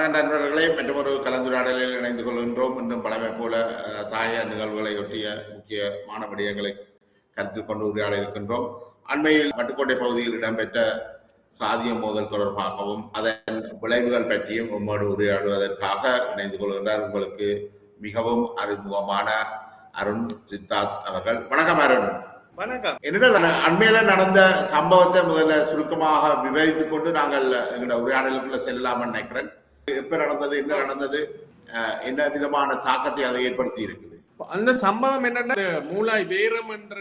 வணக்கம் நண்பர்களே. மற்றும் ஒரு கலந்துரையாடலில் இணைந்து கொள்கின்றோம். இன்னும் பழமை போல தாய நிகழ்வுகளை ஒட்டிய முக்கியமான விடயங்களை கருத்தில் கொண்டு உரையாட இருக்கின்றோம். அண்மையில் பட்டுக்கோட்டை பகுதியில் இடம்பெற்ற சாதிய மோதல் தொடர்பாகவும் அதன் விளைவுகள் பற்றியும் உம்மோடு உரையாடுவதற்காக இணைந்து கொள்கின்றார். உங்களுக்கு மிகவும் அறிமுகமான அருண் சித்தார்த் அவர்கள். வணக்கம் அருண். வணக்கம். என்னிடம் அண்மையில நடந்த சம்பவத்தை முதல்ல சுருக்கமாக விவரித்துக் கொண்டு நாங்கள் எங்களோட உரையாடலுக்குள்ள செல்லலாம்னு நினைக்கிறேன். எப்ப நடந்தது என்ன நடந்தது என்ன விதமான தாக்கத்தை அதை ஏற்படுத்தி இருக்குது? அந்த சம்பவம் என்னன்னா மூலாய் வேரம் என்ற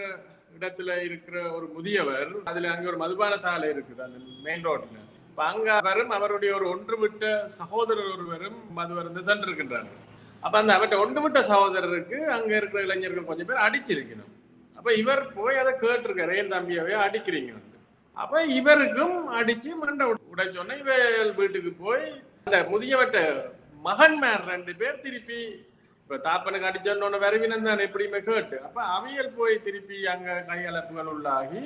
இடத்துல இருக்கிற ஒரு முதியவர் அதுல அங்க ஒரு மதுபான சாலை இருக்குது அந்த மெயின் ரோட்ல இப்ப அங்க வரும் அவருடைய ஒரு ஒன்று விட்ட சகோதரர் ஒருவரும் மதுவர் வந்து சென்றிருக்கின்றார் அப்ப அந்த அவர்கிட்ட ஒன்று விட்ட சகோதரருக்கு அங்க இருக்கிற இளைஞர்கள் கொஞ்சம் பேர் அடிச்சிருக்கணும். அப்ப இவர் போய் அதை கேட்டிருக்காரு ஏன் தம்பியவே அடிக்கிறீங்க அப்ப இவருக்கும் அடிச்சு மண்டை உடைச்சோன்னே இவள் வீட்டுக்கு போய் அந்த முதியவட்ட மகன்மார் ரெண்டு பேர் திருப்பி இப்ப தாப்பனுக்கு அடிச்சோன்னு வரவினம் தான் எப்படியுமே கேட்டு. அப்ப அவியல் போய் திருப்பி அங்க கையளப்புகள் உள்ளாகி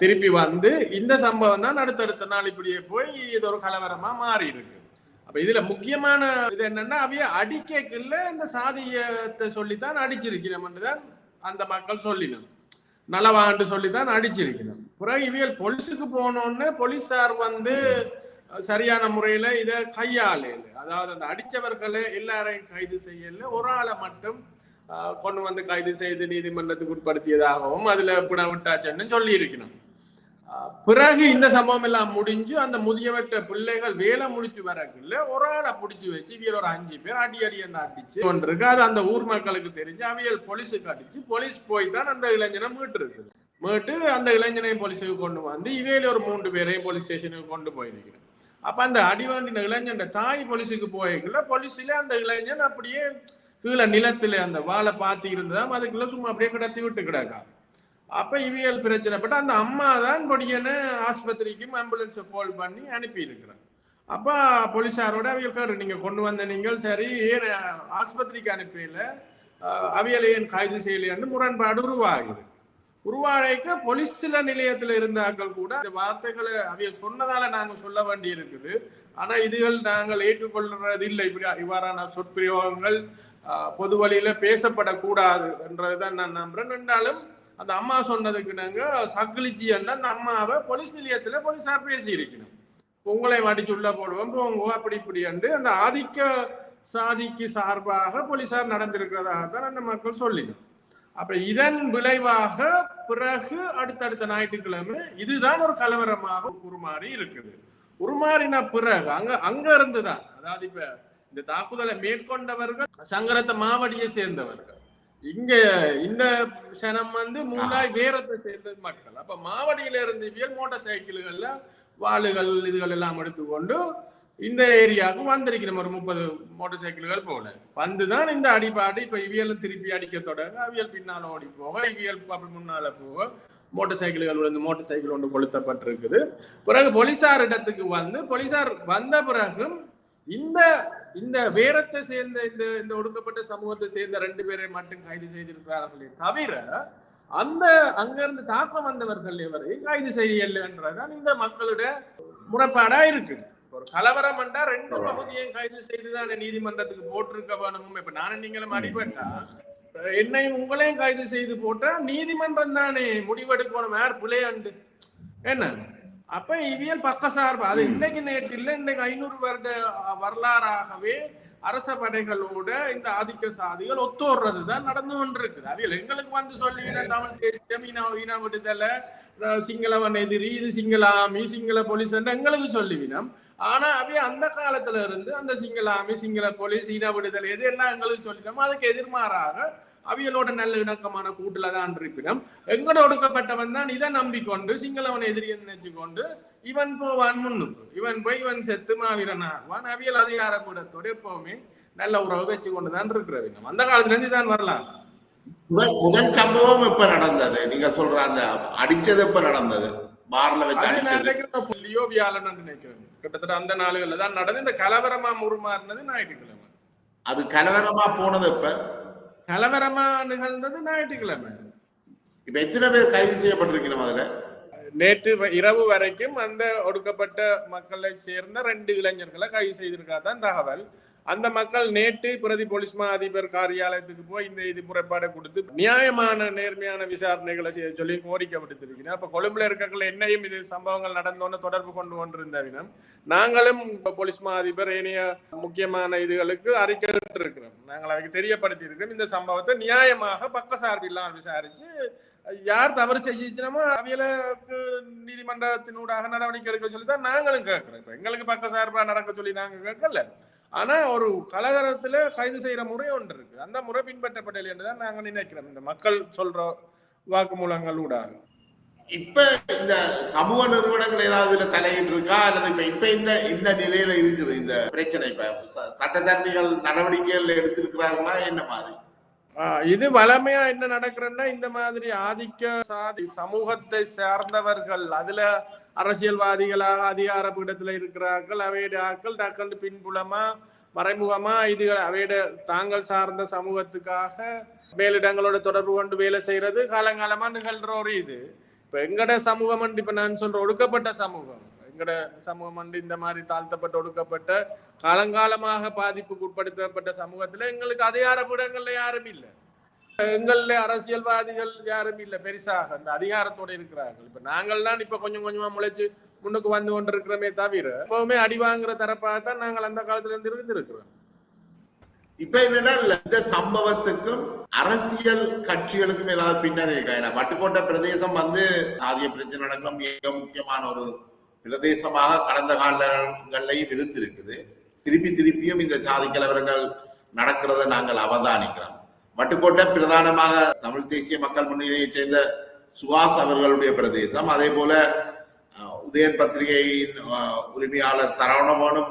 திருப்பி வந்து இந்த சம்பவம் தான் அடுத்தடுத்த நாள் இப்படியே போய் இது ஒரு கலவரமா மாறி இருக்கு அப்ப இதுல முக்கியமான இது என்னன்னா அவிய அடிக்கல இந்த சாதியத்தை சொல்லித்தான் அடிச்சிருக்கிறோம் தான் அந்த மக்கள் சொல்லினோம் நலவாண்டு சொல்லித்தான் அடிச்சிருக்கணும் பிறகு இவியல் போலீஸுக்கு போனோன்னு போலீஸார் வந்து சரியான முறையில இதை கையாளல அதாவது அந்த அடிச்சவர்களை எல்லாரையும் கைது செய்யல. ஒரு ஆளை மட்டும் கொண்டு வந்து கைது செய்து நீதிமன்றத்துக்கு உட்படுத்தியதாகவும் அதுல பிண விட்டாச்சுன்னு சொல்லி இருக்கணும் பிறகு இந்த சம்பவம் எல்லாம் முடிஞ்சு அந்த முதியவற்ற பிள்ளைகள் வேலை முடிச்சு வரக்குள்ள ஒரு ஆளை பிடிச்சி வச்சு இவியல் ஒரு அஞ்சு பேர் அடி அடி என்ன அடிச்சு கொண்டிருக்கு. அது அந்த ஊர் மக்களுக்கு தெரிஞ்சு அவியல் போலீஸுக்கு அடிச்சு போலீஸ் போய் தான் அந்த இளைஞனை மீட்டு இருக்குது மீட்டு அந்த இளைஞனையும் போலீஸுக்கு கொண்டு வந்து இவையில ஒரு மூன்று பேரையும் போலீஸ் ஸ்டேஷனுக்கு கொண்டு போயிருக்கிறேன் அப்ப அந்த அடிவாண்டின இளைஞன் தாய் போலீஸுக்கு போயிருக்குள்ள போலீஸ்ல அந்த இளைஞன் அப்படியே கீழே நிலத்துல அந்த வாழை பார்த்து இருந்ததாம் அதுக்குள்ள சும்மா அப்படியே கிடத்தி விட்டு கிடக்கா அப்ப இவியல் பிரச்சனைப்பட்ட அந்த அம்மா தான் பொடியனை ஆஸ்பத்திரிக்கும் ஆம்புலன்ஸை கால் பண்ணி அனுப்பி இருக்கிறான் அப்ப போலீஸாரோட அவியல் கேட்டு நீங்க கொண்டு வந்த நீங்கள் சரி ஏன் ஆஸ்பத்திரிக்கு அனுப்பியில? அஹ், அவியலை ஏன் கைது செய்யலைன்னு முரண்பாடு உருவாகுது. உருவாழைக்க பொலிசில நிலையத்தில் இருந்தார்கள் கூட இந்த வார்த்தைகளை அவங்க சொன்னதால நாங்க சொல்ல வேண்டி இருக்குது ஆனா இதுகள் நாங்கள் ஏற்றுக்கொள்றது இல்லை இப்படி இவ்வாறான சொற்பிரயோகங்கள் பொது வழியில பேசப்படக்கூடாது என்றதுதான் நான் நம்புறேன். என்றாலும் அந்த அம்மா சொன்னதுக்கு நாங்க சக்கிலிச்சி என்ற அந்த அம்மாவை போலீஸ் நிலையத்துல போலீஸார் பேசி இருக்கணும் உங்களை மடிச்சு உள்ள போடுவோம் போங்க அப்படி இப்படி என்று அந்த ஆதிக்க சாதிக்கு சார்பாக போலீசார் நடந்திருக்கிறதாக தான் அந்த மக்கள் சொல்லிடும் அப்ப இதன் விளைவாக பிறகு அடுத்தடுத்த ஞாயிற்றுக்கிழமை இதுதான் ஒரு கலவரமாக உருமாறி இருக்குது. உருமாறின பிறகு அங்க அங்க இருந்துதான். அதாவது இப்ப இந்த தாக்குதலை மேற்கொண்டவர்கள் சங்கரத்த மாவடியை சேர்ந்தவர்கள். இங்க இந்த சனம் வந்து மூலாய் வேரத்தை சேர்ந்த மக்கள். அப்ப மாவடியில இருந்து இவியல் மோட்டார் சைக்கிள்கள்ல வாளுகள் இதுகள் எல்லாம் எடுத்துக்கொண்டு இந்த ஏரியாவுக்கு வந்திருக்கிறோம் ஒரு முப்பது மோட்டார் சைக்கிள்கள் போல. வந்துதான் இந்த அடிபாடு இப்ப இவியல் திருப்பி அடிக்க தொடங்க அவியல் பின்னால ஓடி போக இவியல் அப்படி முன்னால போக மோட்டார் சைக்கிள்கள் விழுந்து மோட்டார் சைக்கிள் ஒன்று கொளுத்தப்பட்டிருக்குது. பிறகு போலீசார் இடத்துக்கு வந்து போலீசார் வந்த பிறகும் இந்த இந்த வேரத்தை சேர்ந்த இந்த இந்த ஒடுக்கப்பட்ட சமூகத்தை சேர்ந்த ரெண்டு பேரை மட்டும் கைது செய்திருக்கிறார்களே தவிர அந்த அங்கிருந்து தாக்கம் வந்தவர்கள் எவரையும் கைது செய்யலைன்றதுதான் இந்த மக்களுடைய முறைப்பாடா இருக்குது. ஒரு கலவரம் என்றா ரெண்டு பகுதியையும் கைது செய்துதான் நீதிமன்றத்துக்கு போட்டிருக்க வேணும் இப்ப நானும் நீங்களும் அடிபட்டா என்னையும் உங்களையும் கைது செய்து போட்டா நீதிமன்றம் தானே முடிவெடுக்கணும் யார் பிள்ளையாண்டு என்ன? அப்ப இவியல் பக்கசார்பு. அது இன்னைக்கு நேற்று இல்ல இன்னைக்கு ஐநூறு வருட வரலாறாகவே அரச படைகளோட இந்த ஆதிக்க சாதிகள் ஒத்துவர்றது தான் நடந்து கொண்டிருக்குது. அவியல் எங்களுக்கு வந்து சொல்லுவீங்க தமிழ் தேசியம் இன இன விடுதலை சிங்களவன் எதிரி இது சிங்கள ஆமி சிங்கள போலீஸ் எங்களுக்கு சொல்லுவினம். ஆனா அவைய அந்த காலத்துல இருந்து அந்த சிங்கள ஆமி சிங்கள போலீஸ் இன விடுதலை எது எல்லாம் எங்களுக்கு சொல்லிட்டோமோ அதுக்கு எதிர்மாறாக அவியலோட நல்ல இணக்கமான கூட்டுல தான் இருப்பினும். எங்கட ஒடுக்கப்பட்டவன் தான் இதை நம்பிக்கொண்டு சிங்களவன் எதிரியை நினைச்சு கொண்டு இவன் போவான் முன்னுக்கு. இவன் போய் இவன் செத்து மாவீரன் ஆகுவான் அவியல் அதிகார கூடத்தோட எப்பவுமே நல்ல உறவு வச்சு கொண்டு தான் இருக்கிறது. அந்த காலத்துல இருந்து தான் வரலாம். முதல் சம்பவம் எப்ப நடந்தது. நீங்க சொல்ற அந்த அடிச்சது எப்ப நடந்தது. பார்ல வச்சு அடிச்சது. புள்ளியோ வியாழன் நினைக்கிறேன். கிட்டத்தட்ட அந்த நாளுகள்ல தான் நடந்து இந்த கலவரமா உருமாறினது ஞாயிற்றுக்கிழமை. அது கலவரமா போனது எப்ப கலவரமா நிகழ்ந்தது ஞாயிற்றுக்கிழமை. இப்ப எத்தனை பேர் கைது செய்யப்பட்டிருக்கணும் அதுல? நேற்று இரவு வரைக்கும் அந்த ஒடுக்கப்பட்ட மக்களை சேர்ந்த ரெண்டு இளைஞர்களை கைது செய்திருக்கா தான் தகவல். அந்த மக்கள் நேற்று பிரதி போலீஸ் மா அதிபர் காரியாலயத்துக்கு போய் இந்த இது முறைப்பாடை கொடுத்து நியாயமான நேர்மையான விசாரணைகளை செய்ய சொல்லி கோரிக்கை விடுத்திருக்கிறேன். அப்ப கொழும்புல இருக்கக்குள்ள என்னையும் இது சம்பவங்கள் நடந்தோன்னு தொடர்பு கொண்டு கொண்டிருந்த வினம் நாங்களும் போலீஸ் மா அதிபர் ஏனைய முக்கியமான இதுகளுக்கு அறிக்கை இருக்கிறோம் நாங்கள் அவருக்கு தெரியப்படுத்தி இருக்கிறோம் இந்த சம்பவத்தை நியாயமாக பக்கசார்பில்லாம் விசாரிச்சு யார் தவறு செஞ்சிச்சுனமோ அவியலுக்கு நீதிமன்றத்தினூடாக நடவடிக்கை எடுக்க சொல்லி தான் நாங்களும் கேட்கிறோம். இப்ப எங்களுக்கு பக்க சார்பாக நடக்க சொல்லி நாங்கள் கேட்கல. ஆனா ஒரு கலகரத்துல கைது செய்யற முறை ஒன்று இருக்கு. அந்த முறை பின்பற்றப்படலை என்றுதான் நாங்க நினைக்கிறோம். இந்த மக்கள் சொல்ற வாக்குமூலங்கள் ஊடாக. இப்ப இந்த சமூக நிறுவனங்கள் ஏதாவது இதுல தலையிட்டு இருக்கா அல்லது இப்ப இப்ப இந்த இந்த நிலையில இருக்குது இந்த பிரச்சனை? இப்ப ச- சட்டத்தரணிகள் நடவடிக்கைகள் எடுத்திருக்கிறார்களா? என்ன மாதிரி? இது வளமையா என்ன நடக்கிறன்னா இந்த மாதிரி ஆதிக்க சாதி சமூகத்தை சார்ந்தவர்கள் அதுல அரசியல்வாதிகளாக அதிகார பீடத்துல இருக்கிறார்கள் அவையுடைய ஆக்கள் டக்கள் பின்புலமா மறைமுகமா இது அவையுடைய தாங்கள் சார்ந்த சமூகத்துக்காக மேலிடங்களோட தொடர்பு கொண்டு வேலை செய்யறது காலங்காலமா நிகழ்ற ஒரு இது. இப்ப எங்கட சமூகம் இப்ப நான் சொல்ற ஒடுக்கப்பட்ட சமூகம். எங்கட சமூகம் வந்து இந்த மாதிரி தாழ்த்தப்பட்ட ஒடுக்கப்பட்ட காலங்காலமாக பாதிப்புக்கு உட்படுத்தப்பட்ட சமூகத்துல எங்களுக்கு அதிகாரப்பீடங்கள்ல யாரும் இல்லை. எங்கள்ல அரசியல்வாதிகள் யாரும் இல்ல. பெருசாக அந்த அதிகாரத்தோட இருக்கிறார்கள். இப்ப நாங்கள் தான் இப்ப கொஞ்சம் கொஞ்சமா முளைச்சு முன்னுக்கு வந்து கொண்டிருக்கிறோமே தவிர எப்பவுமே அடி வாங்குற தரப்பாகத்தான் நாங்கள் அந்த காலத்துல இருந்து இருந்திருக்கிறோம். இப்ப என்னன்னா இந்த சம்பவத்துக்கும் அரசியல் கட்சிகளுக்கும் ஏதாவது பின்னணி இருக்கா? ஏன்னா வட்டுக்கோட்டை பிரதேசம் வந்து சாதிய பிரச்சனை நடக்கும் மிக முக்கியமான ஒரு பிரதேசமாக கடந்த காலங்கள்லையும் இருந்திருக்குது திருப்பி திருப்பியும் இந்த சாதி கலவரங்கள் நடக்கிறத நாங்கள் அவதானிக்கிறோம். வட்டுக்கோட்டை பிரதானமாக தமிழ் தேசிய மக்கள் முன்னணியைச் சேர்ந்த சுஹாஸ் அவர்களுடைய பிரதேசம். அதே போல உதயன் பத்திரிகையின் உரிமையாளர் சரவணபவனும்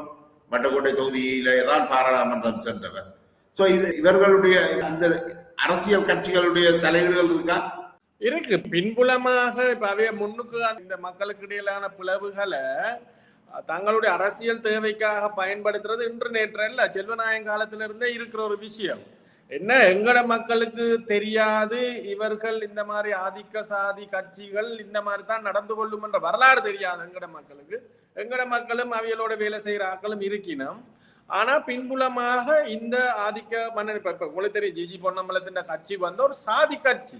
வட்டுக்கோட்டை தொகுதியிலே தான் பாராளுமன்றம் சென்றவர். ஸோ இது இவர்களுடைய அந்த அரசியல் கட்சிகளுடைய தலையீடுகள் இருக்கா? இருக்கு. பின்புலமாக இப்ப அவைய முன்னுக்கு இந்த மக்களுக்கு இடையிலான பிளவுகளை தங்களுடைய அரசியல் தேவைக்காக பயன்படுத்துறது இன்று நேற்று அல்ல செல்வநாயகம் இருந்தே இருக்கிற ஒரு விஷயம். என்ன? எங்கட மக்களுக்கு தெரியாது. இவர்கள் இந்த மாதிரி ஆதிக்க சாதி கட்சிகள் இந்த மாதிரி தான் நடந்து கொள்ளும் என்ற வரலாறு தெரியாது எங்கட மக்களுக்கு. எங்கட மக்களும் அவியலோட வேலை செய்யற ஆக்களும் இருக்கினோம். ஆனா பின்புலமாக இந்த ஆதிக்க மன்னன் இப்ப உங்களுக்கு தெரியும் ஜிஜி பொன்னம்பலத்தின் கட்சி வந்த ஒரு சாதி கட்சி.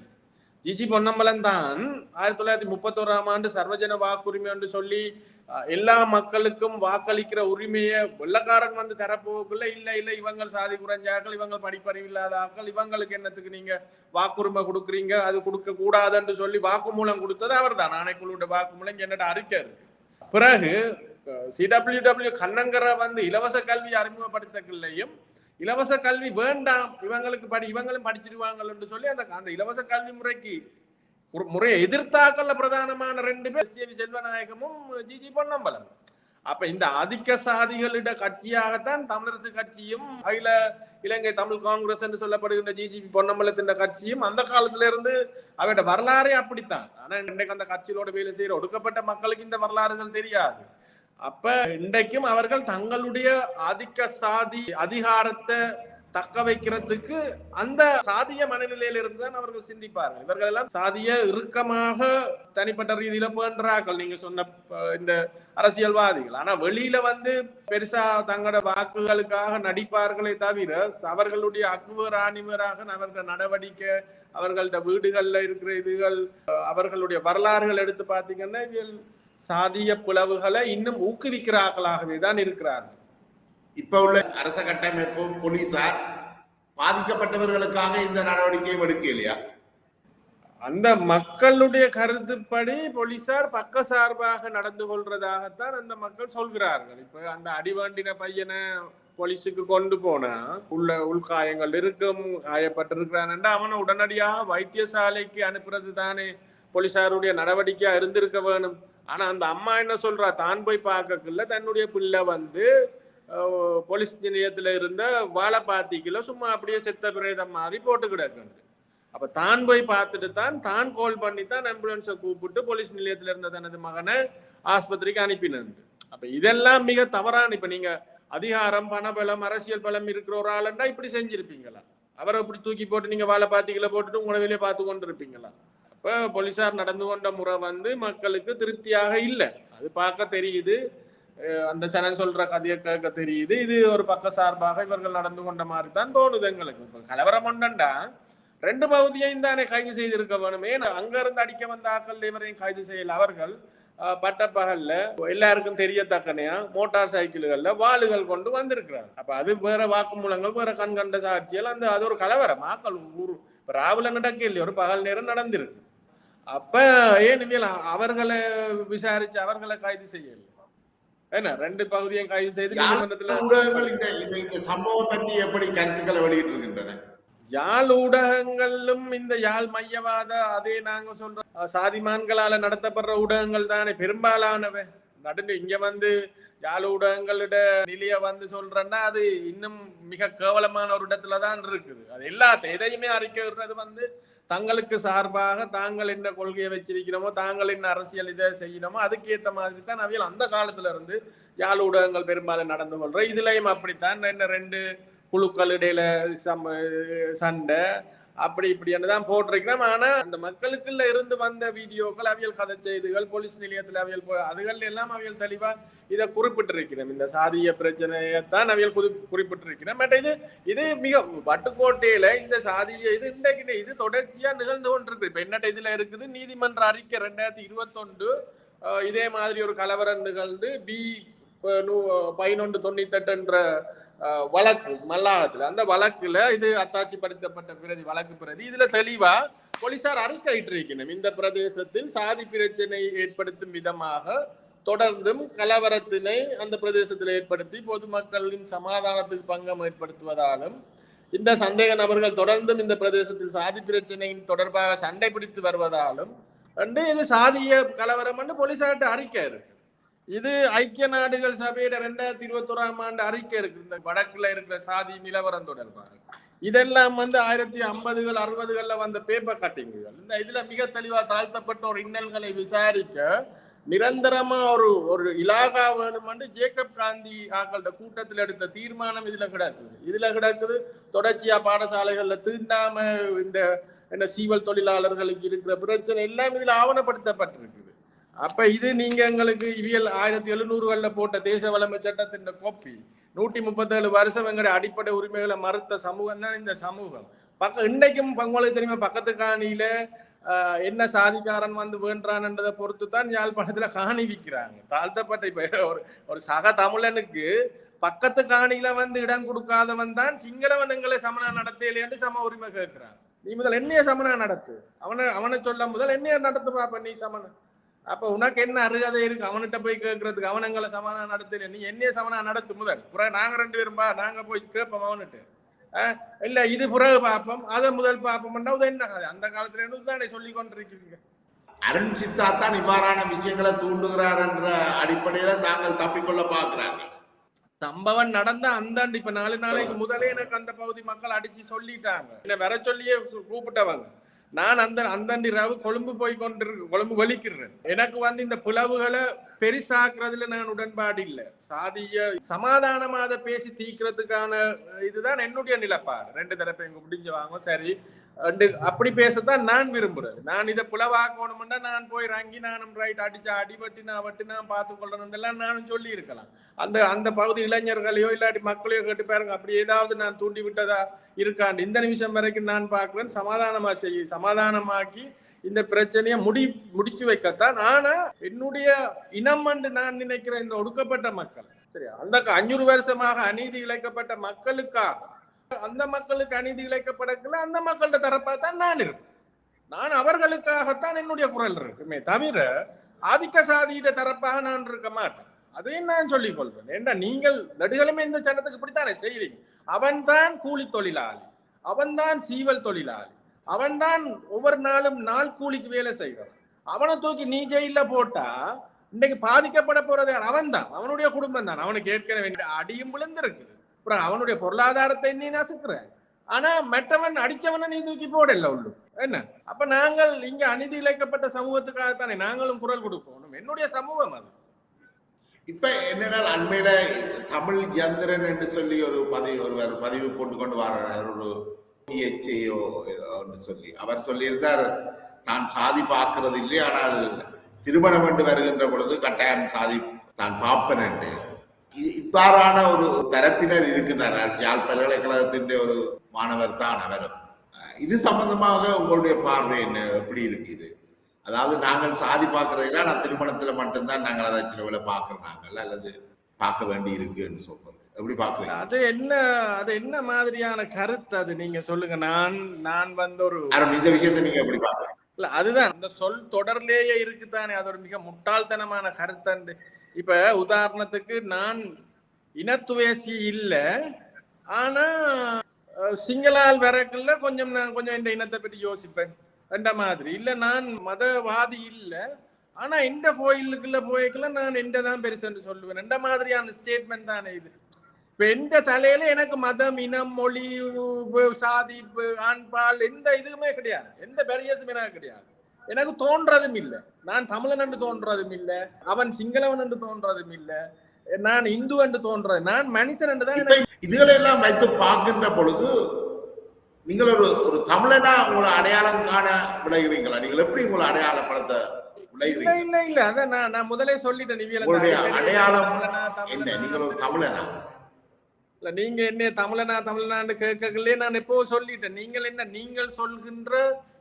ஜிஜி பொன்னம்பலம் தான். ஆயிரத்தி தொள்ளாயிரத்தி முப்பத்தோராம் ஆண்டு சர்வஜன வாக்குரிமை என்று சொல்லி எல்லா மக்களுக்கும் வாக்களிக்கிற உரிமையை வெள்ளக்காரன் வந்து தரப்போக்குள்ள இல்ல இல்ல இவங்க சாதி குறைஞ்சாக்கள் இவங்க படிப்பறிவு இல்லாத ஆக்கள் இவங்களுக்கு என்னத்துக்கு நீங்க வாக்குரிமை கொடுக்குறீங்க? அது கொடுக்க கூடாதுன்னு சொல்லி வாக்குமூலம் கொடுத்தது அவர் தான் ஆணைக்குழுவோட வாக்குமூலம் என்னட்ட அறிக்கை இருக்கு பிறகு சிடபிள்யூடபிள்யூ கண்ணங்கரை வந்து இலவச கல்வி அறிமுகப்படுத்தக்கலையும் இலவச கல்வி வேண்டாம். இவங்களுக்கு படி இவங்களும் படிச்சிருவாங்கன்னு சொல்லி அந்த அந்த இலவச கல்வி முறைக்கு முறையை எதிர்த்தாக்கல்ல பிரதானமான ரெண்டு பேர் எஸ்ஜேவி செல்வநாயகமும் ஜிஜி பொன்னம்பலம். அப்ப இந்த ஆதிக்க சாதிகளிட கட்சியாகத்தான் தமிழரசு கட்சியும் அகில இலங்கை தமிழ் காங்கிரஸ் என்று சொல்லப்படுகின்ற ஜிஜிபி பொன்னம்பலத்தின் கட்சியும் அந்த காலத்துல இருந்து அவரோட வரலாறே அப்படித்தான். ஆனா இன்றைக்கு அந்த கட்சியோட வேலை செய்யற ஒடுக்கப்பட்ட மக்களுக்கு இந்த வரலாறுகள் தெரியாது. அப்ப இன்றைக்கும் அவர்கள் தங்களுடைய ஆதிக்க சாதி அதிகாரத்தை தக்க வைக்கிறதுக்கு அந்த சாதிய மனநிலையில இருந்து தான் அவர்கள் சிந்திப்பார்கள். இவர்கள் எல்லாம் சாதிய இறுக்கமாக தனிப்பட்ட ரீதியில பேன்றார்கள் நீங்க சொன்ன இந்த அரசியல்வாதிகள். ஆனா வெளியில வந்து பெருசா தங்களோட வாக்குகளுக்காக நடிப்பார்களே தவிர அவர்களுடைய அக்குவர் ஆணிவராக அவர்கள் நடவடிக்கை அவர்களோட வீடுகள்ல இருக்கிற இதுகள் அவர்களுடைய வரலாறுகள் எடுத்து பாத்தீங்கன்னா இவர்கள் சாதிய பிளவுகளை இன்னும் ஊக்குவிக்கிறார்களாகவே தான் இருக்கிறார்கள். இப்ப உள்ள அரச கட்டமைப்பும் போலீசார் பாதிக்கப்பட்டவர்களுக்காக இந்த நடவடிக்கையும் எடுக்க இல்லையா? அந்த மக்களுடைய கருத்துப்படி போலீசார் பக்க சார்பாக நடந்து கொள்றதாகத்தான் அந்த மக்கள் சொல்கிறார்கள். இப்ப அந்த அடிவாண்டின பையனை போலீஸுக்கு கொண்டு போனா உள்ள உள்காயங்கள் இருக்கும் காயப்பட்டிருக்கிறான் அவனை உடனடியாக வைத்தியசாலைக்கு அனுப்புறது தானே போலீசாருடைய நடவடிக்கையா இருந்திருக்க வேணும். ஆனா அந்த அம்மா என்ன சொல்றா? தான் போய் பார்க்கக்குள்ள தன்னுடைய பிள்ளை வந்து போலீஸ் நிலையத்துல இருந்த வாழை பாத்திக்குள்ள சும்மா அப்படியே செத்த பிரேதம் மாதிரி போட்டு கிடக்குது அப்ப தான் போய் பார்த்துட்டு தான் தான் கால் பண்ணி தான் ஆம்புலன்ஸை கூப்பிட்டு போலீஸ் நிலையத்துல இருந்த தனது மகனை ஆஸ்பத்திரிக்கு அனுப்பினது. அப்ப இதெல்லாம் மிக தவறான இப்ப நீங்க அதிகாரம் பணபலம் அரசியல் பலம் இருக்கிற ஒரு ஆளுண்டா இப்படி செஞ்சிருப்பீங்களா? அவரை இப்படி தூக்கி போட்டு நீங்க வாழை பாத்திக்கல போட்டுட்டு உங்களை வெளியே பார்த்து கொண்டு இருப்பீங்களா இப்போ போலீஸார் போலீசார் நடந்து கொண்ட முறை வந்து மக்களுக்கு திருப்தியாக இல்லை. அது பார்க்க தெரியுது. அந்த சனன் சொல்ற கதையை கேட்க தெரியுது. இது ஒரு பக்க சார்பாக இவர்கள் நடந்து கொண்ட மாதிரி தான் தோணுது எங்களுக்கு. இப்ப கலவரம் ஒன்றண்டா ரெண்டு பகுதியையும் தானே கைது செய்திருக்க வேணுமே. அங்க இருந்து அடிக்க வந்த ஆக்கள் இவரையும் கைது செய்யல. அவர்கள் பட்டப்பகல்ல எல்லாருக்கும் தெரியத்தக்கனையா? மோட்டார் சைக்கிள்கள்ல வாளுகள் கொண்டு வந்திருக்கிறார். அப்ப அது வேற வாக்குமூலங்கள் வேற கண்கண்ட சாட்சியல் அந்த அது ஒரு கலவரம். ஆக்கள் ஊர் இப்ப ராவுல நடக்க இல்லையா. ஒரு பகல் நேரம் நடந்திருக்கு. அப்ப ஏன் அவர்களை விசாரிச்சு அவர்களை கைது செய்யல? என்ன ரெண்டு பகுதியும் கைது செய்து நீதிமன்றத்துல ஊடகங்கள் இந்த சம்பவம் பற்றி எப்படி கருத்துக்களை வெளியிட்டிருக்கின்றன? யாழ் ஊடகங்களும் இந்த யாழ் மையவாத அதே நாங்க சொல்ற சாதிமான்களால நடத்தப்படுற ஊடகங்கள் தானே பெரும்பாலானவை. நடுந்து இங்க வந்து யாழ் ஊடகங்களிட நிலைய வந்து சொல்றேன்னா அது இன்னும் மிக கேவலமான ஒரு இடத்துல தான் இருக்குது. அது எல்லாத்தையும் எதையுமே அறிக்கிறது வந்து தங்களுக்கு சார்பாக தாங்கள் என்ன கொள்கையை வச்சிருக்கிறோமோ தாங்கள் என்ன அரசியல் இதை செய்யணுமோ அதுக்கேற்ற மாதிரி தான் அவையில் அந்த காலத்துல இருந்து யாழ் ஊடகங்கள் பெரும்பாலும் நடந்து கொள்ற. இதுலயும் அப்படித்தான் என்ன ரெண்டு குழுக்கள் இடையில சம சண்டை அப்படி இப்படின்னு தான் போட்டிருக்கிறோம். ஆனா அந்த மக்களுக்குள்ள இருந்து வந்த வீடியோக்கள் அவியல் கதை செய்திகள் போலீஸ் நிலையத்தில் அவியல் போ- அதுகள் எல்லாம் அவியல் தெளிவா இதை குறிப்பிட்டிருக்கிறோம். இந்த சாதிய பிரச்சனையைத்தான் அவியல் குறி குறிப்பிட்டிருக்கிறோம். பட் இது இது மிக வட்டுக்கோட்டையில இந்த சாதிய இது இன்றைக்கு இது தொடர்ச்சியா நிகழ்ந்து கொண்டிருக்கு. இப்ப என்னட்ட இதுல இருக்குது? நீதிமன்ற அறிக்கை ரெண்டாயிரத்தி இருபத்தொன்று இதே மாதிரி ஒரு கலவரம் நிகழ்ந்து பி பதினொன்று தொண்ணூத்தெட்டுன்ற என்ற வழக்கு மல்லாகத்துல. அந்த வழக்குல இது அத்தாட்சிப்படுத்தப்பட்ட பிரதி வழக்கு பிரதி இதுல தெளிவா போலீசார் அறிக்கையிட்டிருக்கணும். இந்த பிரதேசத்தில் சாதி பிரச்சனை ஏற்படுத்தும் விதமாக தொடர்ந்தும் கலவரத்தினை அந்த பிரதேசத்தில் ஏற்படுத்தி பொதுமக்களின் சமாதானத்துக்கு பங்கம் ஏற்படுத்துவதாலும் இந்த சந்தேக நபர்கள் தொடர்ந்தும் இந்த பிரதேசத்தில் சாதி பிரச்சனையின் தொடர்பாக சண்டை பிடித்து வருவதாலும் இது சாதிய கலவரம் என்று போலீசார்கிட்ட அறிக்கை இருக்கு. இது ஐக்கிய நாடுகள் சபையில ரெண்டாயிரத்தி இருபத்தோராம் ஆண்டு அறிக்கை இருக்கு. இந்த வடக்குல இருக்கிற சாதி நிலவரம் தொடர்பாக. இதெல்லாம் வந்து ஆயிரத்தி ஐம்பதுகள் அறுபதுகள்ல வந்த பேப்பர் கட்டிங்குகள் இந்த இதுல மிக தெளிவா தாழ்த்தப்பட்ட ஒரு இன்னல்களை விசாரிக்க நிரந்தரமா ஒரு ஒரு இலாகா வேணுமென்று ஜேக்கப் காந்தி ஆக்கள்கிட்ட கூட்டத்தில் எடுத்த தீர்மானம் இதுல கிடக்குது. இதுல கிடக்குது தொடர்ச்சியா பாடசாலைகள்ல தீண்டாம இந்த என்ன சீவல் தொழிலாளர்களுக்கு இருக்கிற பிரச்சனை எல்லாம் இதுல ஆவணப்படுத்தப்பட்டிருக்கு. அப்ப இது நீங்க எங்களுக்கு இவியல் ஆயிரத்தி எழுநூறுகள்ல போட்ட தேச வளமை சட்டத்தின் கோப்பி. நூற்றி முப்பத்தேழு வருஷம் எங்களுடைய அடிப்படை உரிமைகளை மறுத்த சமூகம் தான் இந்த சமூகம். பக்க இன்றைக்கும் உங்களுக்கு தெரியுமா? பக்கத்து காணியில என்ன சாதிக்காரன் வந்து வேண்டான்ன்றதை பொறுத்து தான் யாழ்ப்பாணத்துல காணி விற்கிறாங்க தாழ்த்தப்பட்ட இப்ப ஒரு ஒரு சக தமிழனுக்கு பக்கத்து காணியில வந்து இடம் கொடுக்காதவன் தான் சிங்களவன் எங்களை சமண நடத்தையிலேன்னு சம உரிமை கேட்கிறான். நீ முதல் என்னைய சமணம் நடத்து. அவனை அவனை சொல்ல முதல் என்னைய நடத்து பாப்ப நீ சமணம் அப்ப உனக்கு என்ன அருகதை இருக்கு? அவன்கிட்ட போய் கேட்கறதுக்கு அவனங்களை சமணா நடத்துற. நீ என்னைய சமணா நடத்து முதல். புற நாங்க ரெண்டு பேரும் பா நாங்க போய் கேட்போம் அவன்கிட்ட. இல்ல இது பிறகு பார்ப்போம் அதை முதல் பார்ப்போம்னா என்ன? அது அந்த காலத்துல இருந்து தானே சொல்லி கொண்டிருக்கீங்க அருண் சித்தா தான் இவ்வாறான விஷயங்களை தூண்டுகிறார் என்ற அடிப்படையில தாங்கள் தப்பிக்கொள்ள பார்க்கிறார்கள். சம்பவம் நடந்த அந்த இப்ப நாலு நாளைக்கு முதலே எனக்கு அந்த பகுதி மக்கள் அடிச்சு சொல்லிட்டாங்க. என்ன வர சொல்லியே கூப்பிட்டவங்க. நான் அந்த அந்த இரவு கொழும்பு போய் கொண்டிரு கொழும்பு வலிக்கிறேன் எனக்கு வந்து இந்த பிளவுகளை பெருசாக்குறதுல நான் உடன்பாடு இல்லை. சாதிய சமாதானமாக பேசி தீக்கிறதுக்கான இதுதான் என்னுடைய நிலப்பாடு. ரெண்டு தரப்பு எங்க முடிஞ்சு வாங்க சரி. அப்படி பேசத்தான் நான் விரும்புறது. நான் இதை புலவாக்கணும்னா நான் போய் ரங்கி நானும் ரைட் அடிச்சு அடிபட்டு நான் வட்டு நான் பார்த்து கொள்ளணும் எல்லாம் நானும் சொல்லி இருக்கலாம். அந்த அந்த பகுதி இளைஞர்களையோ இல்லாட்டி மக்களையோ கேட்டு பாருங்க அப்படி ஏதாவது நான் தூண்டி விட்டதா இருக்காண்டு. இந்த நிமிஷம் வரைக்கும் நான் பார்க்கிறேன் சமாதானமா செய்ய சமாதானமாக்கி இந்த பிரச்சனையை முடி முடிச்சு வைக்கத்தான். ஆனா என்னுடைய இனம் என்று நான் நினைக்கிற இந்த ஒடுக்கப்பட்ட மக்கள் சரி அந்த க- அஞ்சூறு வருஷமாக அநீதி இழைக்கப்பட்ட மக்களுக்காக அந்த மக்களுக்கு அநீதி இழைக்கப்படக்கல அந்த மக்கள்கிட்ட தரப்பாக தான் நான் இருப்பேன். நான் அவர்களுக்காகத்தான் என்னுடைய குரல் இருக்குமே தவிர ஆதிக்க சாதியிட தரப்பாக நான் இருக்க மாட்டேன். அதையும் நான் சொல்லிக் கொள்வேன் ஏண்டா நீங்கள் நடுகளுமே இந்த சட்டத்துக்கு இப்படித்தானே செய்றீங்க அவன்தான் கூலி தொழிலாளி. அவன்தான் சீவல் தொழிலாளி. அவன்தான் ஒவ்வொரு நாளும் நாள் கூலிக்கு வேலை செய்கிறான் அவனை தூக்கி நீ ஜெயில போட்டா இன்னைக்கு பாதிக்கப்பட போறது அவன் அவன்தான். அவனுடைய குடும்பம் தான் அவனுக்கு ஏற்கனவே அடியும் விழுந்திருக்குது அப்புறம் அவனுடைய பொருளாதாரத்தை நீ நசுக்கிற. ஆனா மற்றவன் அடிச்சவனை நீ தூக்கி போடல உள்ளு என்ன? அப்ப நாங்கள் இங்க அநீதி இழைக்கப்பட்ட சமூகத்துக்காகத்தானே நாங்களும் குரல் கொடுப்போம். என்னுடைய சமூகம் அது. இப்ப என்னன்னா அண்மையில தமிழ் யந்திரன் என்று சொல்லி ஒரு பதிவு ஒருவர் பதிவு போட்டுக்கொண்டு வரார். ஒரு பிஹெச்ஏஓ என்று சொல்லி. அவர் சொல்லியிருந்தார் தான் சாதி பார்க்கறது இல்லை ஆனால் திருமணம் என்று வருகின்ற பொழுது கட்டாயம் சாதி தான் பார்ப்பன் என்று. இவ்வாறான ஒரு தரப்பினர் இருக்கின்றனர். யாழ் பல்கலைக்கழகத்தின் ஒரு மாணவர் தான் அவரும் இது சம்பந்தமாக உங்களுடைய பார்வை என்ன? எப்படி இருக்கு இது? அதாவது நாங்கள் சாதி பார்க்கறதுல நான் திருமணத்துல மட்டும்தான் நாங்கள் அதை சிலவில் பார்க்கிறோம் நாங்கள் அல்லது பார்க்க வேண்டி இருக்குன்னு சொல்றது எப்படி பார்க்குறீங்க? அது என்ன அது என்ன மாதிரியான கருத்து அது? நீங்க சொல்லுங்க. நான் நான் வந்து ஒரு இந்த விஷயத்தை நீங்க எப்படி பார்க்குறீங்க? இல்ல அதுதான். அந்த சொல் தொடர்லேயே இருக்குதானே அது ஒரு மிக முட்டாள்தனமான கருத்தண்டு. இப்ப உதாரணத்துக்கு நான் இனத்துவேசி இல்ல ஆனா சிங்களால் வரக்குள்ள கொஞ்சம் நான் கொஞ்சம் இந்த இனத்தை பற்றி யோசிப்பேன். ரெண்ட மாதிரி. இல்ல நான் மதவாதி இல்ல ஆனா இந்த கோயிலுக்குள்ள போய்க்குள்ள நான் எந்த தான் பெருசுன்னு சொல்லுவேன். எந்த மாதிரியான ஸ்டேட்மெண்ட் தானே இது. இப்ப எந்த தலையில எனக்கு மதம் இனம் மொழி சாதி ஆண்பால் எந்த இதுவுமே கிடையாது. எந்த பேரியஸும் எனக்கு கிடையாது. எனக்கு தோன்றதும் இல்லை நான் தமிழன் என்று தோன்றதும் இல்லை அவன் சிங்களவன் என்று தோன்றதும் இல்லை நான் இந்து என்று தோன்றது நான் மனுஷன் என்று தான் இப்ப இதுகளை எல்லாம் வைத்து பார்க்கின்ற பொழுது நீங்கள் ஒரு ஒரு தமிழனா உங்களை அடையாளம் காண விளைகிறீங்களா நீங்கள் எப்படி உங்களை அடையாளப்படுத்த விளைகிறீங்க இல்ல இல்ல அதான் நான் நான் முதலே சொல்லிட்டேன் உங்களுடைய அடையாளம் என்ன? நீங்கள் ஒரு தமிழனா? இல்ல நீங்க என்ன தமிழனா தமிழ்நாடு கேட்கலே நான் எப்போ சொல்லிட்டேன். நீங்கள் என்ன நீங்கள் சொல்கின்ற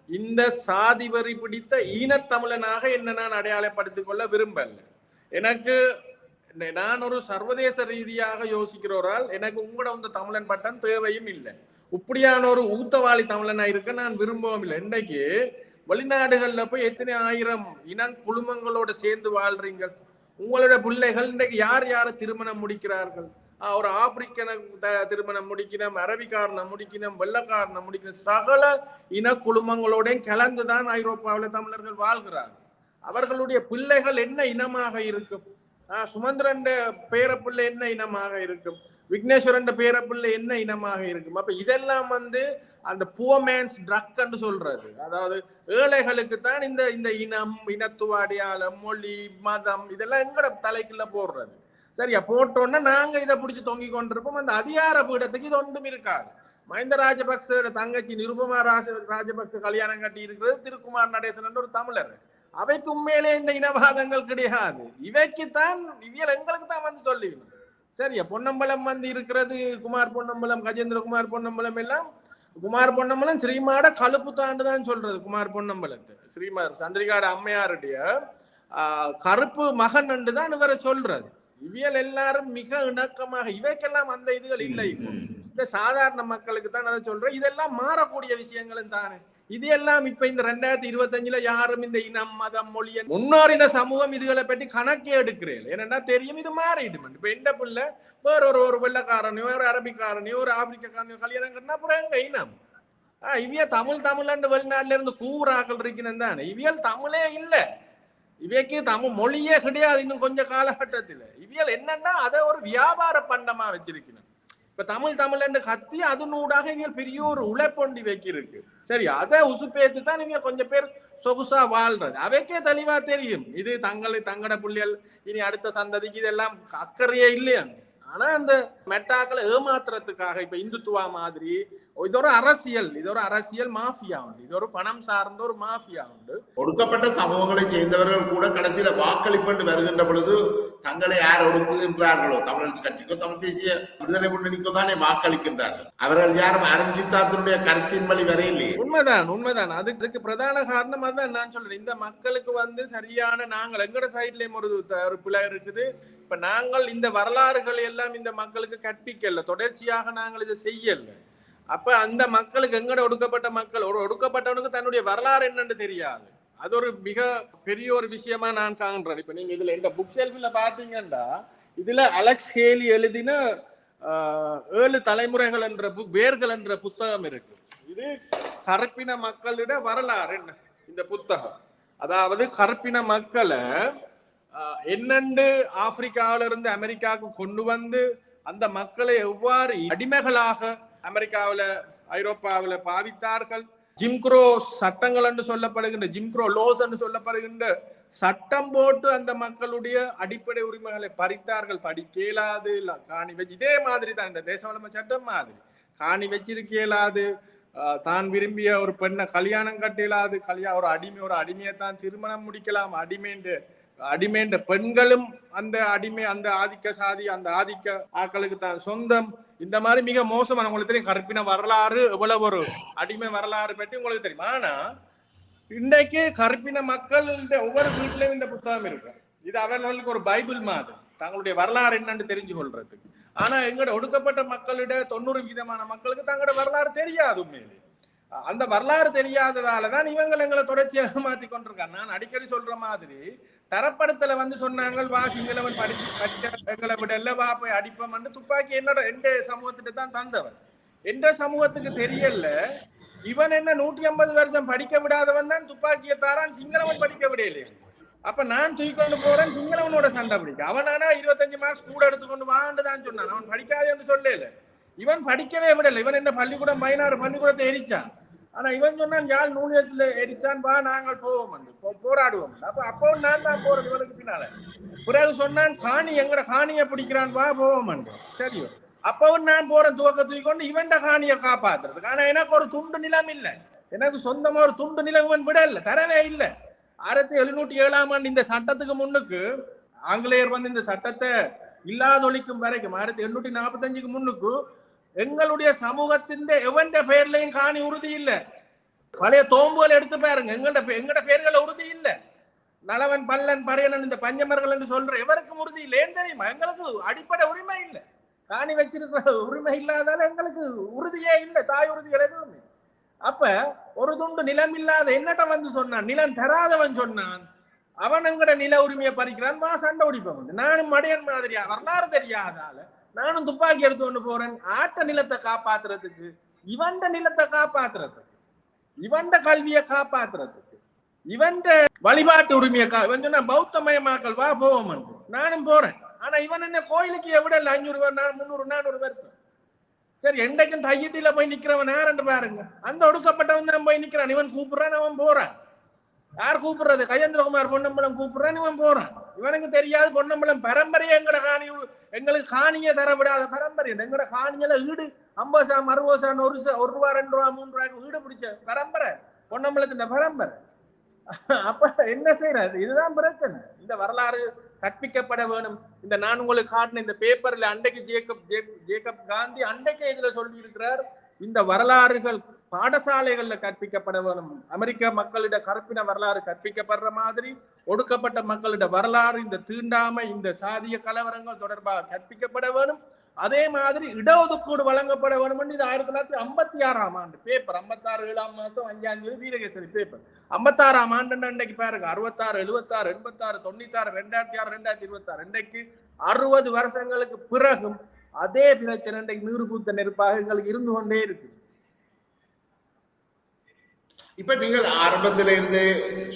இந்த சாதி வரி பிடித்த ஈனத்தமிழனாக என்ன நான் அடையாளப்படுத்திக் கொள்ள விரும்பல. எனக்கு நான் ஒரு சர்வதேச ரீதியாக யோசிக்கிறோரால் எனக்கு உங்களோட இந்த தமிழன் பட்டம் தேவையும் இல்லை. இப்படியான ஒரு ஊத்தவாளி தமிழனா இருக்க நான் விரும்பவும் இல்லை. இன்றைக்கு வெளிநாடுகள்ல போய் எத்தனை ஆயிரம் இன குழுமங்களோட சேர்ந்து வாழ்றீங்க? உங்களோட பிள்ளைகள் இன்றைக்கு யார் யாரை திருமணம் முடிக்கிறார்கள்? ஒரு ஆப்பிரிக்கனை த- திருமணம் முடிக்கணும் அரபிக்காரனை முடிக்கணும் வெள்ளக்காரனை முடிக்கணும் சகல இன குழுமங்களோடையும் கலந்துதான் ஐரோப்பாவில் தமிழர்கள் வாழ்கிறார்கள் அவர்களுடைய பிள்ளைகள் என்ன இனமாக இருக்கும்? சுமந்திரன் பேரப்பிள்ளை என்ன இனமாக இருக்கும்? விக்னேஸ்வரன் பேரப்பிள்ளை என்ன இனமாக இருக்கும்? அப்ப இதெல்லாம் வந்து அந்த புவமேன்ஸ் ட்ரக் என்று சொல்றது. அதாவது ஏழைகளுக்கு தான் இந்த இந்த இனம் இனத்துவ அடையாளம் மொழி மதம் இதெல்லாம் எங்கட தலைக்குள்ள போடுறது? சரியா? போட்டோன்னா நாங்க இதை பிடிச்சி தொங்கி கொண்டிருப்போம். அந்த அதிகார பீடத்துக்கு இது ஒன்றும் இருக்காது. மஹிந்த ராஜபக்சோட தங்கச்சி நிருபமா ராஜ ராஜபக்ச கல்யாணம் கட்டி இருக்கிறது திருக்குமார் நடேசன் ஒரு தமிழர். அவைக்கு உண்மையிலே இந்த இனவாதங்கள் கிடையாது. இவைக்குத்தான் இவியல் எங்களுக்கு தான் வந்து சொல்லிக்கணும் சரியா? பொன்னம்பலம் வந்து இருக்கிறது. குமார் பொன்னம்பலம் கஜேந்திரகுமார் பொன்னம்பலம் எல்லாம் குமார் பொன்னம்பலம் ஸ்ரீமாட கழுப்பு தாண்டு தான் சொல்றது குமார் பொன்னம்பலத்தை. ஸ்ரீமார் சந்திரிகாட அம்மையாருடைய கருப்பு மகன் தான் இவரை சொல்றது. இவியல் எல்லாரும் மிக இணக்கமாக இவைக்கெல்லாம் அந்த இதுகள் இல்லை. இப்போ. இந்த சாதாரண மக்களுக்கு தான் அதை சொல்றேன். இதெல்லாம் மாறக்கூடிய விஷயங்களும் தானே. இது எல்லாம் இப்ப இந்த ரெண்டாயிரத்தி இருபத்தஞ்சுல யாரும் இந்த இனம் மதம் மொழிய முன்னோரின சமூகம் இதுகளை பற்றி கணக்கே எடுக்கிறேன். ஏன்னா தெரியும் இது மாறிடும். இப்ப எந்த பிள்ளை வேற ஒரு ஒரு வெள்ளக்காரனையோ ஒரு அரபிக்காரனையோ ஒரு ஆப்பிரிக்காரனையோ கல்யாணம் கட்டினா அப்புறம் எங்க இனம்? ஆஹ் இவிய தமிழ் தமிழ்ன்னு வெளிநாட்டுல இருந்து கூறாக்கள் இருக்கணும் தானே. இவியல் தமிழே இல்ல. இவைக்கு தமிழ் மொழியே கிடையாது இன்னும் கொஞ்சம் காலகட்டத்தில். இவியல் என்னன்னா அதை ஒரு வியாபார பண்டமா வச்சிருக்கணும் இப்ப தமிழ் தமிழ் என்று கத்தி அதனூடாக இவங்க பெரிய ஒரு உழைப்பொண்டி வைக்கிருக்கு. சரி அதை உசுப்பேத்து தான் இவங்க கொஞ்சம் பேர் சொகுசா வாழ்றது. அவைக்கே தெளிவா தெரியும். இது தங்களை தங்கட புள்ளியல் இனி அடுத்த சந்ததிக்கு இதெல்லாம் அக்கறையே இல்லையா ஆனா அந்த மெட்டாக்களை ஏமாத்துறதுக்காக இப்ப இந்துத்துவா மாதிரி இது ஒரு அரசியல் இது ஒரு அரசியல் மாஃபியா உண்டு. இது ஒரு பணம் சார்ந்த ஒரு மாஃபியா உண்டு. ஒடுக்கப்பட்ட சமூகங்களை சேர்ந்தவர்கள் கூட கடைசியில வாக்களிப்பு வருகின்ற பொழுது தங்களை யார் ஒடுக்குகின்றார்களோ தமிழரசு கட்சிக்கோ தமிழ் தேசிய விடுதலை முன்னணிக்கோ தானே வாக்களிக்கின்றார்கள். அவர்கள் யாரும் அருஞ்சித்தாத்தினுடைய கருத்தின் வழி வரையில்லையே. உண்மைதான் உண்மைதான். அதுக்கு பிரதான காரணம் அதான் நான் சொல்றேன். இந்த மக்களுக்கு வந்து சரியான நாங்கள் எங்கட சைட்லயும் ஒரு ஒரு பிழை இருக்குது. இப்ப நாங்கள் இந்த வரலாறுகள் எல்லாம் இந்த மக்களுக்கு கற்பிக்கல. தொடர்ச்சியாக நாங்கள் இதை செய்யல. அப்ப அந்த மக்களுக்கு எங்கட ஒடுக்கப்பட்ட மக்கள்? ஒரு ஒடுக்கப்பட்டவனுக்கு தன்னுடைய வரலாறு என்னன்னு தெரியாது. அது ஒரு மிக பெரிய ஒரு விஷயமா நான் காண்றேன். இப்ப நீங்க இதுல இந்த புக் செல்ஃபில் பாத்தீங்கன்னா இதுல அலெக்ஸ் ஹேலி எழுதின ஏழு தலைமுறைகள் என்ற புக் வேர்கள் என்ற புத்தகம் இருக்கு. இது கருப்பின மக்களிட வரலாறு என்ன? இந்த புத்தகம். அதாவது கருப்பின மக்களை என்னண்டு ஆப்பிரிக்காவில இருந்து அமெரிக்காவுக்கு கொண்டு வந்து அந்த மக்களை எவ்வாறு அடிமைகளாக அமெரிக்காவில் ஐரோப்பாவில் பாவித்தார்கள். ஜிம்க்ரோ சட்டங்கள் என்று சொல்லப்படுகின்ற ஜிம்க்ரோ லோஸ் என்று சொல்லப்படுகின்ற சட்டம் போட்டு அந்த மக்களுடைய அடிப்படை உரிமைகளை பறித்தார்கள். படிக்க இயலாது காணி வச்சு இதே மாதிரி தான் இந்த தேசவளம சட்டம் மாதிரி. காணி வச்சிருக்க இயலாது தான் விரும்பிய ஒரு பெண்ணை கல்யாணம் கட்டிலாது கல்யாணம் ஒரு அடிமை ஒரு அடிமையை தான் திருமணம் முடிக்கலாம் அடிமைண்டு அடிமைன்ற பெண்களும் அந்த அடிமை அந்த ஆதிக்க சாதி அந்த ஆதிக்க ஆக்களுக்கு தான் சொந்தம். இந்த மாதிரி மிக மோசமான உங்களுக்கு தெரியும் கற்பின வரலாறு எவ்வளவு ஒரு அடிமை வரலாறு பற்றி உங்களுக்கு தெரியும். ஆனா இன்றைக்கு கற்பின மக்கள் ஒவ்வொரு வீட்லயும் இந்த புத்தகம் இருக்கு. இது அவர்களுக்கு ஒரு பைபிள் மாதிரி. தங்களுடைய வரலாறு என்னன்னு தெரிஞ்சு கொள்றதுக்கு ஆனா எங்களோட ஒடுக்கப்பட்ட மக்களிட தொண்ணூறு விதமான மக்களுக்கு தங்களோட வரலாறு தெரியாது உண்மையிலே. அந்த வரலாறு தெரியாததால தான் இவங்க எங்களை தொடர்ச்சியாக மாத்தி கொண்டிருக்காங்க. நான் அடிக்கடி சொல்ற மாதிரி தரப்படத்துல வந்து சொன்னாங்க வா சிங்களவன் படிச்சு படிச்ச எங்களை விட இல்ல வா போய் அடிப்போம்னு துப்பாக்கி என்னோட எந்த சமூகத்திட்ட தான் தந்தவன். எந்த சமூகத்துக்கு தெரியல இவன் என்ன நூற்றி ஐம்பது வருஷம் படிக்க விடாதவன் தான் துப்பாக்கியை தாரான் சிங்களவன் படிக்க விடையிலே. அப்ப நான் தூக்கிக்கொண்டு போறேன் சிங்களவனோட சண்டை பிடிக்க அவன் ஆனா இருபத்தஞ்சு மார்க்ஸ் கூட எடுத்துக்கொண்டு வாண்டு தான் சொன்னான். அவன் படிக்காதேன்னு சொல்லல. இவன் படிக்கவே விடல. இவன் என்ன பள்ளிக்கூடம் பதினாறு பள்ளிக்கூடத்தை எரிச்சான். ஆனா இவன் சொன்னான் யாழ் நூலியத்துல எரிச்சான் வா நாங்கள் போவோம் போ- போராடுவோம் அப்ப அப்போ நான் தான் போறது இவனுக்கு பின்னால. பிறகு சொன்னான் காணி எங்கட காணியை பிடிக்கிறான் வா போவோம் சரி சரியோ அப்பவும் நான் போறேன் துவக்க தூக்கிக்கொண்டு இவன்ட காணியை காப்பாத்துறதுக்கு. ஆனா எனக்கு ஒரு துண்டு நிலம் இல்லை. எனக்கு சொந்தமா ஒரு துண்டு நிலம் இவன் விட தரவே இல்லை. ஆயிரத்தி எழுநூற்றி ஏழாம் ஆண்டு இந்த சட்டத்துக்கு முன்னுக்கு ஆங்கிலேயர் வந்து இந்த சட்டத்தை இல்லாதொழிக்கும் வரைக்கும் ஆயிரத்தி எண்ணூற்றி நாற்பத்தஞ்சுக்கு முன்னுக்கு எங்களுடைய சமூகத்தின் எவன்ட பெயர்லையும் காணி உறுதி இல்லை. பழைய தோம்புகள் எடுத்து பாருங்க. எங்கட பே- எங்கட பெயர்களை உறுதி இல்லை. நலவன் பல்லன் பறையனன் இந்த பஞ்சமர்கள் என்று சொல்ற எவருக்கும் உறுதி இல்லை. ஏன் தெரியுமா? எங்களுக்கு அடிப்படை உரிமை இல்லை. காணி வச்சிருக்கிற உரிமை இல்லாதால எங்களுக்கு உறுதியே இல்லை. தாய் உறுதிகள் எதுவுமே. அப்ப ஒரு துண்டு நிலம் இல்லாத என்னட்ட வந்து சொன்னான். நிலம் தராதவன் சொன்னான். அவன் எங்கட நில உரிமையை பறிக்கிறான். வா சண்டை உடிப்பவன் நானும் மடையன் மாதிரியா வரலாறு தெரியாதால நானும் துப்பாக்கி எடுத்து கொண்டு போறேன். ஆட்ட நிலத்தை காப்பாத்துறதுக்கு இவன்ட நிலத்தை காப்பாத்துறதுக்கு இவன்ட கல்வியை காப்பாத்துறதுக்கு இவன்ட வழிபாட்டு உரிமையை கா இவன் சொன்னா பௌத்தமயமாக்கல் வா போவோம் நானும் போறேன். ஆனா இவன் என்ன கோயிலுக்கு எவ்வளவு அஞ்சூறு பேர் முந்நூறு நானூறு வருஷம். சரி என்றைக்கும் தையிட்டில போய் நிக்கிறவன் யாருன்னு பாருங்க. அந்த ஒடுக்கப்பட்டவன் தான் போய் நிக்கிறான். இவன் கூப்பிடுறான் அவன் போறான். யார் கூப்பிடுறது? கஜேந்திரகுமார் பொன்னம்பலம் கூப்பிடுறான் இவன் போறான். இவனுக்கு தெரியாது பொன்னம்பலம். பரம்பரை எங்கட காணி எங்களுக்கு காணியை தர விடாத பரம்பரை. எங்கட காணியில ஈடு ஐம்பது சாம் அறுபது சாம் ஒரு சா- ஒரு ரூபா ரெண்டு ரூபா மூணு ரூபாய்க்கு வீடு பிடிச்ச பரம்பரை. பொன்னம்பலத்தின் பரம்பரை. அப்ப என்ன செய்யறது? இதுதான் பிரச்சனை. இந்த வரலாறு கற்பிக்கப்பட வேணும். இந்த நான் உங்களுக்கு காட்டின இந்த பேப்பர்ல அன்றைக்கு ஜேக்கப் ஜேக்- ஜேக்கப் காந்தி அன்றைக்கே இதுல சொல்லி இருக்கிறார் இந்த வரலாறுகள் பாடசாலைகள்ல கற்பிக்கப்பட வேணும் அமெரிக்க மக்களிட கருப்பின வரலாறு கற்பிக்கப்படுற மாதிரி ஒடுக்கப்பட்ட மக்களிட வரலாறு இந்த தீண்டாமை இந்த சாதிய கலவரங்கள் தொடர்பாக கற்பிக்கப்பட வேணும் அதே மாதிரி இடஒதுக்கீடு வழங்கப்பட வேணும் என்று இது ஆயிரத்தி தொள்ளாயிரத்தி ஐம்பத்தி ஆறாம் ஆண்டு பேப்பர் ஐம்பத்தாறு ஏழாம் மாசம் அஞ்சாம் தேதி வீரகேசரி பேப்பர் ஐம்பத்தாறாம் ஆண்டு அன்றைக்கு பாருங்க. அறுபத்தாறு எழுபத்தாறு எண்பத்தாறு தொண்ணூத்தாறு ரெண்டாயிரத்தி ஆறு ரெண்டாயிரத்தி இருபத்தாறு. இன்றைக்கு அறுபது வருஷங்களுக்கு பிறகும் அதே பிரச்சனை இன்றைக்கு நீர் நெருப்பாக எங்களுக்கு இருந்து கொண்டே இருக்கு. இப்ப நீங்கள் ஆரம்பத்தில இருந்து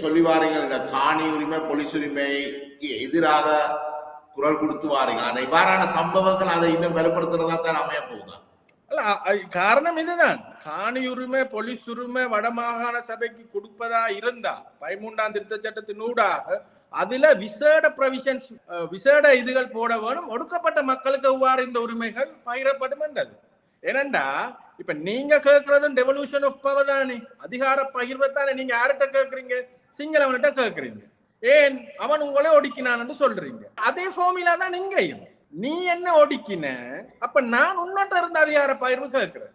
சொல்லி வாரீங்க இந்த காணி உரிமை பொலிஸ் உரிமைக்கு எதிராக குரல் கொடுத்து வாரீங்க. ஆனா இவ்வாறான சம்பவங்கள் அதை இன்னும் வலுப்படுத்துறதா தான் அமைய போகுதான் அல்ல காரணம் இதுதான் காணி உரிமை பொலிஸ் உரிமை வடமாகாண சபைக்கு கொடுப்பதா இருந்தா பதிமூன்றாம் திருத்த சட்டத்தின் ஊடாக அதுல விசேட ப்ரொவிஷன்ஸ் விசேட இதுகள் போட வேணும் ஒடுக்கப்பட்ட மக்களுக்கு எவ்வாறு இந்த உரிமைகள் பகிரப்படும் என்றது ஏனண்டா இப்ப நீங்க கேட்கறதும் டெவல்யூஷன் ஆஃப் பவர் தானே அதிகார பகிர்வை தானே நீங்க யார்கிட்ட கேட்கறீங்க சிங்களவன்கிட்ட கேட்கறீங்க ஏன் அவன் உங்களை ஒடுக்கினான்னு சொல்றீங்க அதே ஃபார்முலா தான் இங்கேயும் நீ என்ன ஒடுக்கின? அப்ப நான் உன்னோட்ட இருந்த அதிகார பகிர்வு கேட்கிறேன்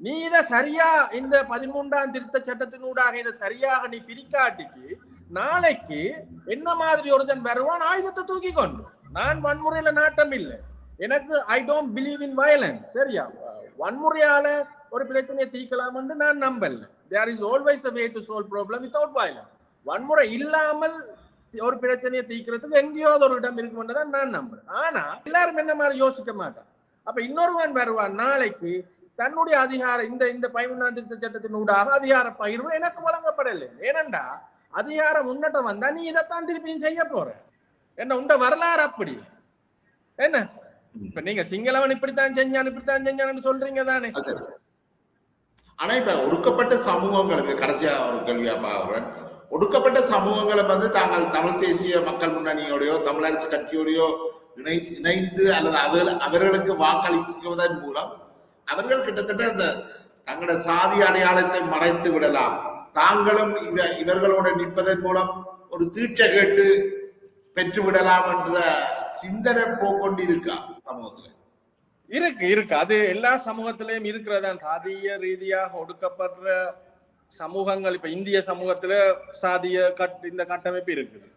நீ இதை சரியா இந்த பதிமூன்றாம் திருத்த சட்டத்தினூடாக இதை சரியாக நீ பிரிக்காட்டிக்கு நாளைக்கு என்ன மாதிரி ஒருத்தன் வருவான்? ஆயுதத்தை தூக்கி கொண்டு நான் வன்முறையில நாட்டம் இல்லை. எனக்கு I don't believe in violence சரியா? வன்முறையால ஒரு பிரச்சனையை தீர்க்கலாம் என்று நான் நம்பல. There is always a way to solve problem without violence வன்முறை இல்லாமல் ஒரு பிரச்சனையை தீக்கிறதுக்கு எங்கேயோ ஒரு இடம் இருக்குமென்று தான் நான் நம்புறேன். ஆனா எல்லாரும் என்ன மாதிரி யோசிக்க மாட்டான் அப்ப இன்னொருவன் வருவான் நாளைக்கு தன்னுடைய அதிகாரம் இந்த இந்த பதிமூணாம் திருத்த சட்டத்தின் ஊடாக அதிகார பகிர்வு எனக்கு வழங்கப்படலை. ஏனண்டா அதிகாரம் முன்னட்டம் வந்தா நீ இதைத்தான் திருப்பியும் செய்ய போற. என்ன உண்ட வரலாறு அப்படி? என்ன? இப்ப நீங்க சிங்களவன் இப்படித்தான் செஞ்சான் இப்படித்தான் செஞ்சான்னு சொல்றீங்க தானே. ஆனா இப்ப ஒடுக்கப்பட்ட சமூகங்களுக்கு கடைசியா ஒரு கேள்வியா பாக்குறேன் ஒடுக்கப்பட்ட சமூகங்களை வந்து தாங்கள் தமிழ் தேசிய மக்கள் முன்னணியோடையோ தமிழரசு கட்சியோடையோ இணை இணைந்து அல்லது அவர்கள் அவர்களுக்கு வாக்களிக்குவதன் மூலம் அவர்கள் கிட்டத்தட்ட அந்த தங்களோட சாதி அடையாளத்தை மறைத்து விடலாம். தாங்களும் இவ இவர்களோடு நிற்பதன் மூலம் ஒரு தீட்சை கேட்டு பெற்றுவிடலாம் என்ற சிந்தனை போக்கொண்டிருக்கா சமூகத்துல? இருக்கு இருக்கு. அது எல்லா சமூகத்திலையும் இருக்கிறதா சாதிய ரீதியாக ஒடுக்கப்படுற சமூகங்கள் இப்ப இந்திய சமூகத்துல சாதிய கட் இந்த கட்டமைப்பு இருக்குது.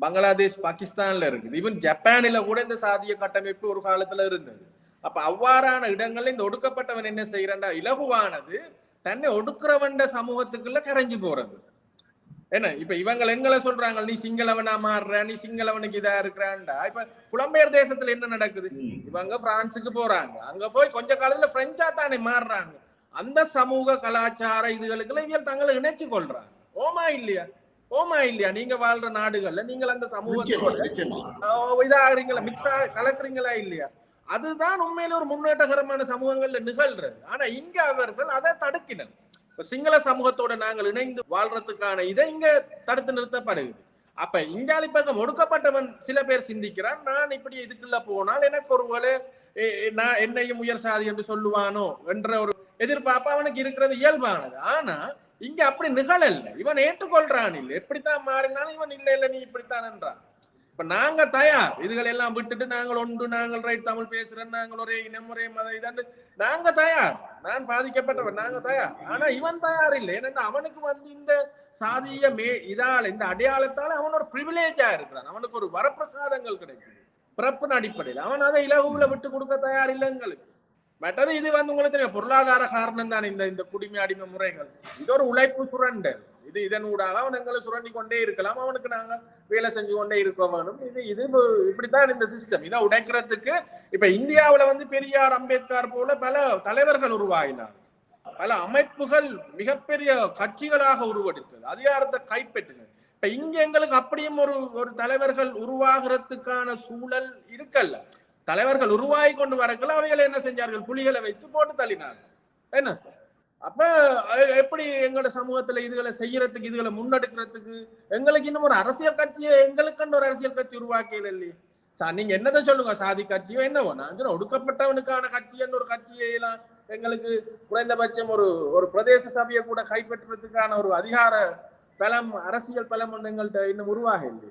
பங்களாதேஷ் பாகிஸ்தான்ல இருக்குது. ஈவன் ஜப்பானில கூட இந்த சாதிய கட்டமைப்பு ஒரு காலத்துல இருந்தது. அப்ப அவ்வாறான இடங்கள்ல இந்த ஒடுக்கப்பட்டவன் என்ன செய்யறான்டா? இலகுவானது தன்னை ஒடுக்குறவண்ட சமூகத்துக்குள்ள கரைஞ்சு போறது. என்ன? இப்ப இவங்க எங்களை சொல்றாங்க நீ சிங்களவனா மாறுற நீ சிங்களவனுக்கு இதா இருக்கிறான்டா. இப்ப புலம்பெயர் தேசத்துல என்ன நடக்குது. இவங்க பிரான்சுக்கு போறாங்க. அங்க போய் கொஞ்ச காலத்துல பிரெஞ்சா தானே மாறுறாங்க. அந்த சமூக கலாச்சார இதுகளுக்குள்ள இவங்க தங்களை இணைச்சு கொள்றாங்க. ஓமா இல்லையா? ஓமா இல்லையா? நீங்க வாழ்ற நாடுகள்ல நீங்கள் அந்த சமூகத்தோட இதாகிறீங்களா? மிக்ஸ் கலக்குறீங்களா இல்லையா? அதுதான் உண்மையில ஒரு முன்னேற்றகரமான சமூகங்கள்ல நிகழ்றது. ஆனா இங்க அவர்கள் அதை தடுக்கினர். சிங்கள சமூகத்தோட நாங்கள் இணைந்து வாழ்றதுக்கான இதை இங்க தடுத்து நிறுத்தப்படுகிறது. அப்ப இங்காலி பக்கம் ஒடுக்கப்பட்டவன் சில பேர் சிந்திக்கிறான் நான் இப்படி இதுக்குள்ள போனால் எனக்கு ஒருவேளை நான் என்னையும் உயர் சாதி என்று சொல்லுவானோ என்ற ஒரு எதிர்பார்ப்பு அவனுக்கு இருக்கிறது இயல்பானது. ஆனா இங்க அப்படி நிகழல்ல. இவன் ஏற்றுக்கொள்றான் இல்லை. எப்படித்தான் மாறினாலும் இவன் இல்ல இல்ல நீ இப்படித்தான் என்றான். இப்ப நாங்க தயார். இதுகள் எல்லாம் விட்டுட்டு நாங்கள் ஒன்று நாங்கள் ரைட் தமிழ் பேசுறோம் நாங்கள் ஒரே இனம் ஒரே மத இதாண்டு. நாங்க தயார். நான் பாதிக்கப்பட்டவன் நாங்க தயார். ஆனா இவன் தயார் இல்லை. ஏன்னா அவனுக்கு வந்து இந்த சாதிய மே இதால இந்த அடையாளத்தால அவன் ஒரு பிரிவிலேஜா இருக்கிறான். அவனுக்கு ஒரு வரப்பிரசாதங்கள் கிடைக்குது. பிறப்பின் அடிப்படையில். அவன் அதை இலகுல விட்டு கொடுக்க தயார் இல்லை எங்களுக்கு. மற்றது இது வந்து உங்களுக்கு தெரியும். பொருளாதார காரணம் தான் இந்த இந்த குடிமை அடிமை முறைகள். இது ஒரு உழைப்பு சுரண்டல். இது இதன் ஊடாக அவன் எங்களை சுரண்டி கொண்டே இருக்கலாம். அவனுக்கு நாங்க வேலை செஞ்சு கொண்டே இருக்க வேணும். இது இது இப்படித்தான் இந்த சிஸ்டம் இதை உடைக்கிறதுக்கு இப்ப இந்தியாவில் வந்து பெரியார் அம்பேத்கர் போல பல தலைவர்கள் உருவாகினார் பல அமைப்புகள் மிகப்பெரிய கட்சிகளாக உருவெடுத்தது. அதிகாரத்தை கைப்பற்றின இப்ப இங்க எங்களுக்கு அப்படியும் ஒரு ஒரு தலைவர்கள் உருவாகிறதுக்கான சூழல் இருக்கல்ல. தலைவர்கள் உருவாகி கொண்டு வரக்குள்ள அவைகளை என்ன செஞ்சார்கள்? புலிகளை வைத்து போட்டு தள்ளினார்கள். என்ன? அப்ப எப்படி எங்களோட சமூகத்துல இதுகளை செய்யறதுக்கு இதுகளை முன்னெடுக்கிறதுக்கு எங்களுக்கு இன்னும் ஒரு அரசியல் கட்சியை எங்களுக்குன்னு ஒரு அரசியல் கட்சி உருவாக்கல இல்லையே? சார் நீங்க என்னதை சொல்லுங்க? சாதி கட்சியோ என்னவோ? நான் ஒடுக்கப்பட்டவனுக்கான கட்சின்னு ஒரு கட்சியெல்லாம் எங்களுக்கு குறைந்தபட்சம் ஒரு ஒரு பிரதேச சபையை கூட கைப்பற்றுறதுக்கான ஒரு அதிகார பலம் அரசியல் பலம் ஒன்று எங்கள்கிட்ட இன்னும் உருவாக இல்லை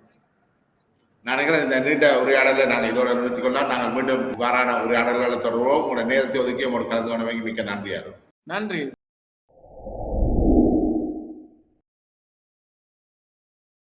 நினைக்கிறேன் இந்த நீண்ட உரையாடலை நாங்கள் இதோட நிறுத்திக்கொண்டால் நாங்கள் மீண்டும் வாரான உரையாடல்களை தொடர்வோம். உங்களோட நேரத்தை ஒதுக்கி உங்களுக்கு கலந்து கொண்டவங்க மிக்க நன்றியாரும். நன்றி.